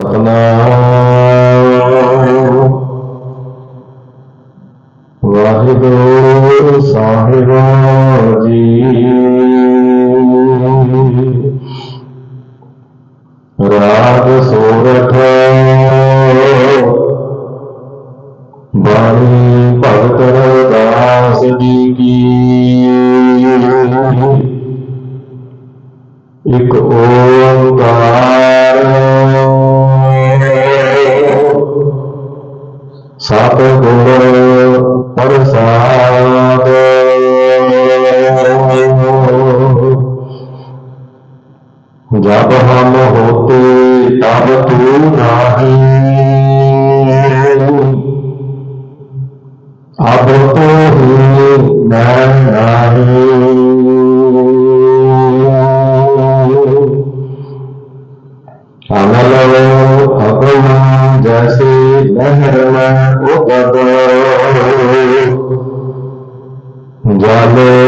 ਸਤਨਾਮ ਵਾਹਿਗੁਰੂ ਸਾਹਿਬ ਜੀ जब हम होते तब तू नहीं। अब तो ही मैं नहीं अगम जैसे लहर में उगद जल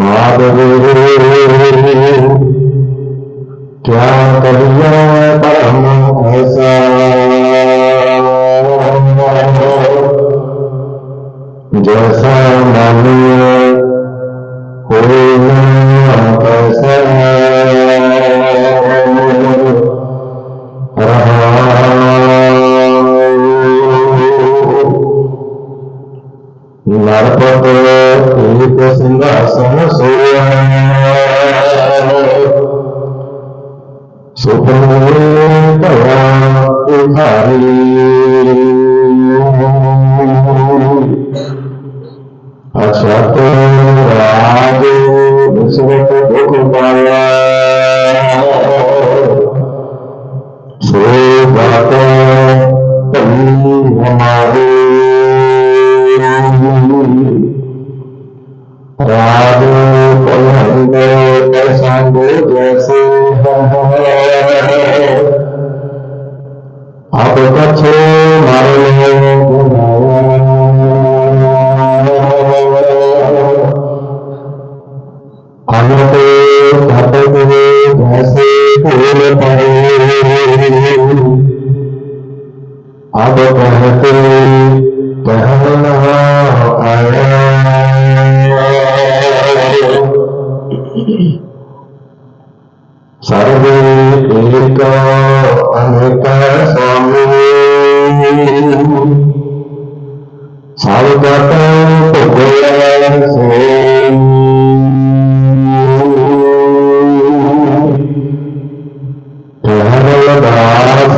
माधवे क्या करिए నరపతో సింహాసన సూర్య సుఖ जैसे आप सर्वे एक अनेक स्वामी सर्वगत भुगल से कहल दास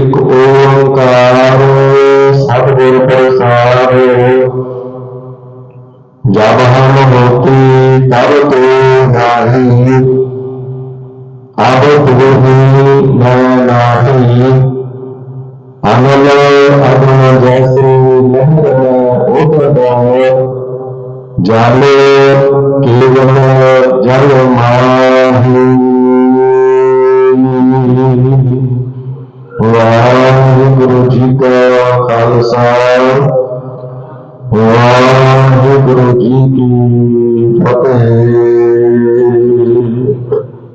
एक ओंकार सतगुर प्रसाद जब हम होते तब तो नहीं अब तो ही मैं नहीं अमल अगम जैसे लहर में उठ गए जाले केवल जल माही